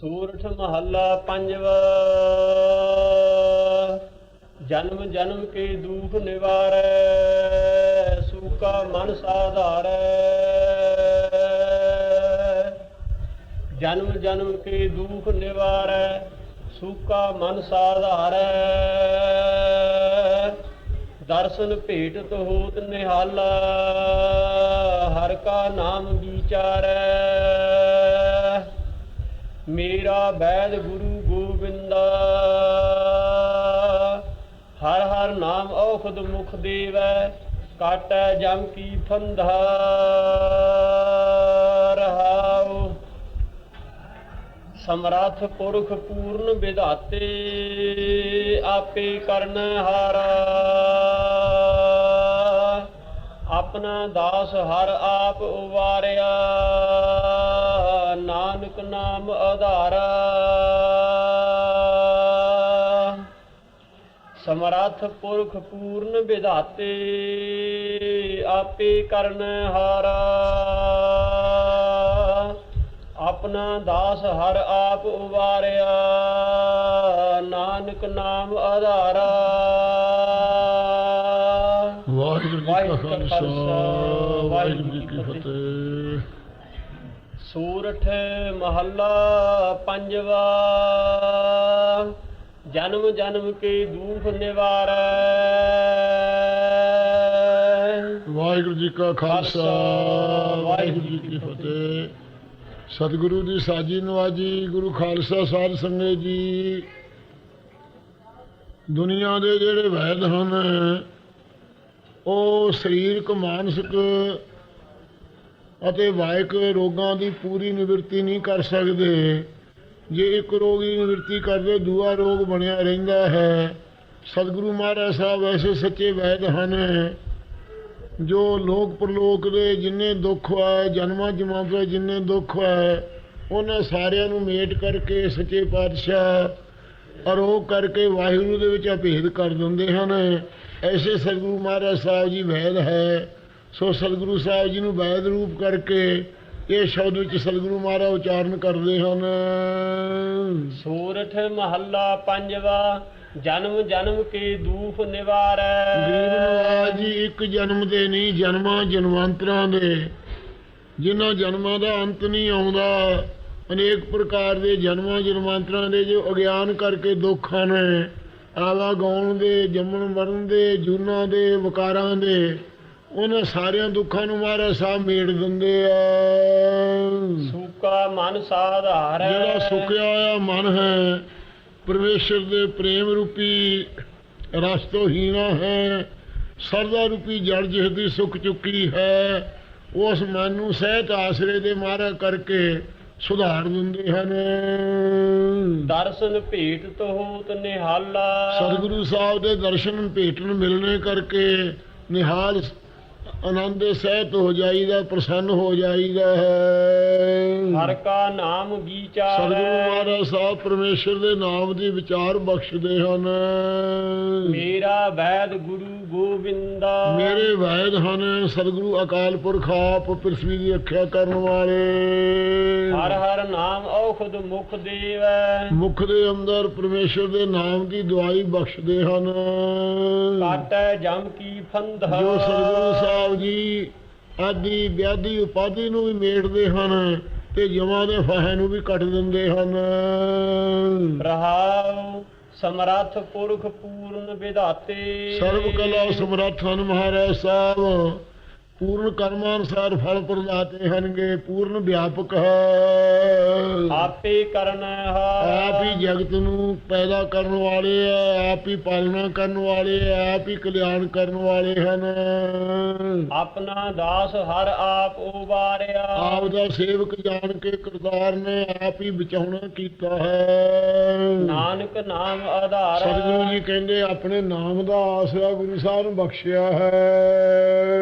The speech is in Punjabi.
ਸੂਰਠ ਮਹੱਲਾ ਪੰਜਵਾ। ਜਨਮ ਜਨਮ ਕੇ ਦੁਖ ਨਿਵਾਰੈ, ਸੂਕਾ ਮਨ ਸਾਧਾਰੈ। ਜਨਮ ਜਨਮ ਕੇ ਦੁਖ ਨਿਵਾਰੈ, ਸੂਕਾ ਮਨ ਸਾਧਾਰੈ। ਦਰਸ਼ਨ ਭੇਟਤ ਹੋਤ ਨਿਹਾਲਾ, ਹਰ ਕਾ ਨਾਮ ਵਿਚਾਰੈ। ਮੇਰਾ ਬੈਦ ਗੁਰੂ ਗੋਬਿੰਦਾ। ਹਰ ਹਰ ਨਾਮ ਔਖਦ ਮੁਖ ਦੇਵੈ, ਕਾਟੈ ਜਮ ਕੀ ਫੰਧਾ ਰਹਾਉ ਸਮਰੱਥ ਪੁਰਖ ਪੂਰਨ ਵਿਧਾਤੇ, ਆਪੇ ਕਰਨ ਹਾਰਾ। ਆਪਣਾ ਦਾਸ ਹਰ ਆਪ ਉਵਾਰਿਆ। ਨਾਨਕ ਨਾਮ ਆਧਾਰਾ। ਸਮਰੱਥ ਪੁਰਖ ਪੂਰਨ ਵਿਧਾਤੇ ਆਪੇ ਕਰਨ ਹਾਰਾ। ਆਪਣਾ ਦਾਸ ਹਰ ਆਪ ਉਵਾਰਿਆ ਨਾਨਕ ਨਾਮ ਆਧਾਰਾ। ਵਾਹਿਗੁਰੂ ਜੀ ਕਾ ਖਾਲਸਾ, ਵਾਹਿਗੁਰੂ ਜੀ ਕੀ ਫਤਿਹ। ਸੂਰਠ ਮਹੱਲਾ ਪੰਜਵਾ। ਜਨਮ ਜਨਮ ਕੇ ਦੁਖ ਨਿਵਾਰੈ। ਵਾਹਿਗੁਰੂ ਜੀ ਕਾ ਖਾਲਸਾ ਵਾਹਿਗੁਰੂ ਜੀ ਕੀ ਫਤਿਹ। ਸਤਿਗੁਰੂ ਦੀ ਸਾਜੀ ਨਵਾਜੀ ਗੁਰੂ ਖਾਲਸਾ ਸਾਧ ਸੰਗਤ ਜੀ। ਦੁਨੀਆ ਦੇ ਜਿਹੜੇ ਵੈਦ ਹਨ ਉਹ ਸਰੀਰਕ ਮਾਨਸਿਕ ਅਤੇ ਵਾਇਕ ਰੋਗਾਂ ਦੀ ਪੂਰੀ ਨਿਵਰਤੀ ਨਹੀਂ ਕਰ ਸਕਦੇ। ਜੇ ਇੱਕ ਰੋਗ ਦੀ ਨਿਵਰਤੀ ਕਰਦੇ, ਦੂਆ ਰੋਗ ਬਣਿਆ ਰਹਿੰਦਾ ਹੈ। ਸਤਿਗੁਰੂ ਮਹਾਰਾਜ ਸਾਹਿਬ ਐਸੇ ਸੱਚੇ ਵੈਦ ਹਨ, ਜੋ ਲੋਕ ਪ੍ਰਲੋਕ ਦੇ ਜਿੰਨੇ ਦੁੱਖ ਹੈ ਜਨਮਾਂ ਜਮਾਂ ਦੇ ਜਿੰਨੇ ਦੁੱਖ ਹੈ ਉਹਨਾਂ ਸਾਰਿਆਂ ਨੂੰ ਮੇਟ ਕਰਕੇ ਸੱਚੇ ਪਾਤਸ਼ਾਹ ਅਰੋਗ ਕਰਕੇ ਵਾਹਿਗੁਰੂ ਦੇ ਵਿੱਚ ਅਭੇਦ ਕਰ ਦਿੰਦੇ ਹਨ। ਐਸੇ ਸਤਿਗੁਰੂ ਮਹਾਰਾਜ ਸਾਹਿਬ ਜੀ ਵੈਦ ਹੈ। ਸੋ ਸਤਿਗੁਰੂ ਸਾਹਿਬ ਜੀ ਨੂੰ ਵੈਦ ਰੂਪ ਕਰਕੇ ਇਹ ਸ਼ਬਦ ਵਿੱਚ ਸਤਿਗੁਰੂ ਮਹਾਰਾਜ ਉਚਾਰਨ ਕਰਦੇ ਹਨ। ਸੂਰਠ ਮਹੱਲਾ ਪੰਜਵਾ ਜਨਮ ਜਨਮ ਕੇ ਦੁਖ ਨਿਵਾਰੈ। ਗਰੀਬ ਨਵਾਜ ਜੀ ਇੱਕ ਜਨਮ ਦੇ ਨਹੀਂ ਜਨਮਾਂ ਜਨਮਾਂਤਰਾਂ ਦੇ। ਜਿਨ੍ਹਾਂ ਜਨਮਾਂ ਦਾ ਅੰਤ ਨਹੀਂ ਆਉਂਦਾ ਅਨੇਕ ਪ੍ਰਕਾਰ ਦੇ ਜਨਮਾਂ ਜਨਮਾਂਤਰਾਂ ਦੇ ਜੋ ਅਗਿਆਨ ਕਰਕੇ ਦੁੱਖ ਹਨ। ਆਵਾ ਗਾਉਣ ਦੇ ਜੰਮਣ ਮਰਨ ਦੇ ਜੂਨਾਂ ਦੇ ਵਿਕਾਰਾਂ ਦੇ। ਉਹਨਾਂ ਸਾਰਿਆਂ ਦੁੱਖਾਂ ਨੂੰ ਮਹਾਰਾਜ ਸਾਹਿਬ ਮੇੜ ਦਿੰਦੇ ਆ। ਸੂਕਾ ਮਨ ਸਾਧਾਰੈ ਜਿਹੜਾ ਸੁੱਕਿਆ ਹੋਇਆ ਮਨ ਹੈ ਪਰਮੇਸ਼ਰ ਦੇ ਪ੍ਰੇਮ ਰੂਪੀ ਰਸ ਤੋਂ ਹੀਣਾ ਹੈ ਸਰਦਾ ਰੂਪੀ ਜੜ ਜਿਸ ਦੀ ਸੁੱਕ ਚੁੱਕੀ ਹੈ ਉਸ ਮਨ ਨੂੰ ਸਹਿਤ ਆਸਰੇ ਦੇ ਮਾਰਾ ਕਰਕੇ ਸੁਧਾਰ ਦਿੰਦੇ ਹਨ। ਦਰਸ਼ਨ ਭੇਟ ਹੋਤ ਨਿਹਾਲਾ। ਸਤਿਗੁਰੂ ਸਾਹਿਬ ਦੇ ਦਰਸ਼ਨ ਭੇਟਣ ਮਿਲਣੇ ਕਰਕੇ ਨਿਹਾਲ ਆਨੰਦ ਸਹਿਤ ਹੋ ਜਾਈਦਾ ਪ੍ਰਸੰਨ ਹੋ ਜਾਈਦਾ ਹੈ। ਹਰ ਕਾ ਨਾਮ ਵਿਚਾਰੈ ਸਤਿਗੁਰੂ ਮਹਾਰਾਜ ਸਾਹਿਬ ਪਰਮੇਸ਼ਰ ਦੇ ਨਾਮ ਦੀ ਵਿਚਾਰ ਬਖਸ਼ਦੇ ਹਨ। ਮੇਰਾ ਵੈਦ ਗੁਰੂ ਗੋਬਿੰਦਾ ਮੇਰੇ ਵੈਦ ਹਨ ਸਤਿਗੁਰੂ ਅਕਾਲ ਪੁਰਖ ਆਪ ਪ੍ਰਿਥਵੀ ਦੀ ਰੱਖਿਆ ਕਰਨ ਵਾਲੇ। ਹਰ ਹਰ ਨਾਮ ਔਖਦ ਮੁਖ ਦੇਵੈ। ਮੁਖ ਦੇ ਅੰਦਰ ਪਰਮੇਸ਼ਰ ਦੇ ਨਾਮ ਦੀ ਦਵਾਈ ਬਖਸ਼ਦੇ ਹਨ। ਕਾਟੈ ਜਮ ਕੀ ਫੰਧਾ। ਜੋ ਸਤਿਗੁਰੂ ਸਾਹਿਬ ਜੀ ਆਦਿ ਵਿਆਦੀ ਉਪਾਧੀ ਨੂੰ ਵੀ ਮੇਟਦੇ ਹਨ ਤੇ ਜਮਾਂ ਦੇ ਫਾਹੇ ਨੂੰ ਵੀ ਕੱਟ ਦਿੰਦੇ ਹਨ। ਰਹਾਉ ਸਮਰੱਥ ਪੁਰਖ ਪੂਰਨ ਵਿਧਾਤੇ। ਸਰਬ ਕਲਾ ਸਮਰੱਥ ਮਹਾਰਾਜ ਸਾਹਿਬ। ਪੂਰਨ ਕਰਮਾਂ ਅਨੁਸਾਰ ਫਲ ਪ੍ਰਦਾਤੇ ਹਨਗੇ ਪੂਰਨ ਵਿਆਪਕ ਹੈ। ਆਪੇ ਕਰਨ ਆਪ ਹੀ ਜਗਤ ਨੂੰ ਪੈਦਾ ਕਰਨ ਵਾਲੇ ਆ ਆਪ ਹੀ ਪਾਲਣਾ ਕਰਨ ਵਾਲੇ ਆ ਆਪ ਹੀ ਕਲਿਆਣ ਕਰਨ ਵਾਲੇ ਹਨ। ਆਪਣਾ ਦਾਸ ਹਰ ਆਪ ਉਬਾਰਿਆ ਆਪ ਦਾ ਸੇਵਕ ਜਾਣ ਕੇ ਕਰਤਾਰ ਨੇ ਆਪ ਹੀ ਬਚਾਉਣਾ ਕੀਤਾ ਹੈ। ਨਾਨਕ ਨਾਮ ਆਧਾਰ। ਸਤਿਗੁਰੂ ਜੀ ਕਹਿੰਦੇ ਆਪਣੇ ਨਾਮ ਦਾ ਆਸਰਾ ਗੁਰੂ ਸਾਹਿਬ ਨੂੰ ਬਖਸ਼ਿਆ ਹੈ।